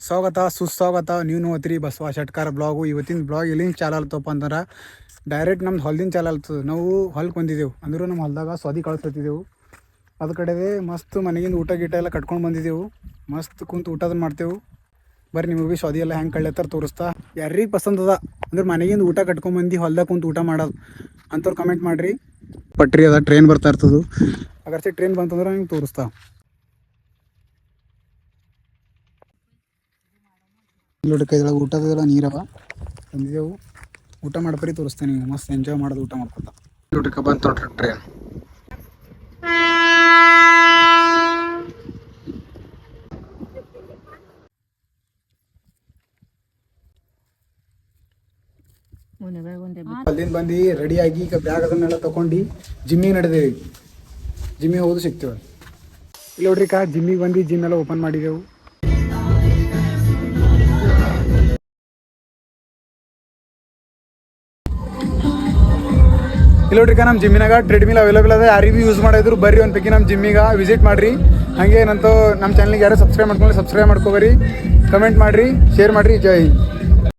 ಸ್ವಾಗತ, ಸುಸ್ವಾಗತ. ನೀವು ನೋಡ್ತೀರಿ ಬಸವ ಶಟ್ಕಾರ ಬ್ಲಾಗು. ಇವತ್ತಿನ ಬ್ಲಾಗ್ ಎಲ್ಲಿಂದ ಚಾಲಲ್ತಪ್ಪ ಅಂದ್ರೆ ಡೈರೆಕ್ಟ್ ನಮ್ದು ಹೊಲ್ದಿಂದ ಚಾಲ ನಾವು ಹೊಲಕ್ಕೆ ಬಂದಿದ್ದೆವು. ಅಂದರೂ ನಮ್ಮ ಹೊಲ್ದಾಗ ಸ್ವಾದಿ ಕಳಿಸ್ತಿದ್ದೆವು ಅದ ಕಡೆದೇ ಮಸ್ತ್ ಮನೆಗಿಂದ ಊಟ ಗೀಟ ಎಲ್ಲ ಕಟ್ಕೊಂಡು ಬಂದಿದ್ದೆವು. ಮಸ್ತ್ ಕುಂತು ಊಟದ ಮಾಡ್ತೇವೆ. ಬರ್ರಿ, ನಿಮಗೆ ಭೀ ಸ್ವಾದಿ ಎಲ್ಲ ಹೆಂಗೆ ಕಳ್ಳೆತ್ತಾರ ತೋರಿಸ್ತಾ. ಯಾರಿಗೆ ಪಸಂದ್ ಅದ? ಅಂದ್ರೆ ಮನೆಗಿಂದ ಊಟ ಕಟ್ಕೊಂಡ್ ಬಂದು ಹೊಲ್ದಾಗ ಕುಂತು ಊಟ ಮಾಡೋದು ಅಂಥವ್ರು ಕಮೆಂಟ್ ಮಾಡಿರಿ. ಪಟ್ರಿ ಅದ ಟ್ರೈನ್ ಬರ್ತಾ ಇರ್ತದೆ. ಅಗರ್ಸಿ ಟ್ರೈನ್ ಬಂತಂದ್ರೆ ನಿಮ್ಗೆ ತೋರಿಸ್ತಾ. ನೋಡಿ ಕೈದೊಳಗೆ ಊಟದೆಲ್ಲ ನೀರವ ತಂದಿದ್ದೆವು. ಊಟ ಮಾಡಪರಿ ತೋರಿಸ್ತೇನೆ ನೀವು ಮಸ್ತ್ ಎಂಜಾಯ್ ಮಾಡೋದು ಊಟ ಮಾಡ್ಕೊತ. ನೋಡ್ರಿ ಬಂತ ನೋಡ್ರಿ ಟ್ರೈನ್ ಅಲ್ಲಿಂದ ಬಂದು ರೆಡಿಯಾಗಿ ಈಗ ಬ್ಯಾಗ್ ಅದನ್ನೆಲ್ಲ ತಗೊಂಡು ಜಿಮ್ಮಿಗೆ ನಡೆದೇವಿ. ಜಿಮ್ಮಿಗೆ ಹೋದು ಸಿಗ್ತೇವೆ ಇಲ್ಲಿ ನೋಡ್ರಿ ಕಾ ಜಿಮ್ಮಿಗೆ ಬಂದು ಜಿಮ್ ಎಲ್ಲ ಓಪನ್ ಮಾಡಿದೆವು. ಇಲ್ಲಿ ನೋಡ್ರಿ ನಮ್ಮ ಜಿಮ್ಮಿನಾಗ ಟ್ರೆಡ್ಮಿಲ್ ಅವೈಲೇಬಲ್ ಅದ. ಯಾರಿಗೆ ಯೂಸ್ ಮಾಡಿದ್ರು ಬರ್ರಿ ಒಂದು ಪೈಕಿ ನಮ್ಮ ಜಿಮ್ಮಿಗೆ ವಿಸಿಟ್ ಮಾಡಿರಿ. ಹಾಗೆ ನಂತು ನಮ್ಮ ಚಾನಲ್ಗೆ ಯಾರು ಸಬ್ಸ್ಕ್ರೈಬ್ ಮಾಡ್ಕೊಂಡು ಸಬ್ಸ್ಕ್ರೈಬ್ ಮಾಡ್ಕೋಬರಿ ಕಮೆಂಟ್ ಮಾಡಿರಿ ಶೇರ್ ಮಾಡಿರಿ. ಜೈ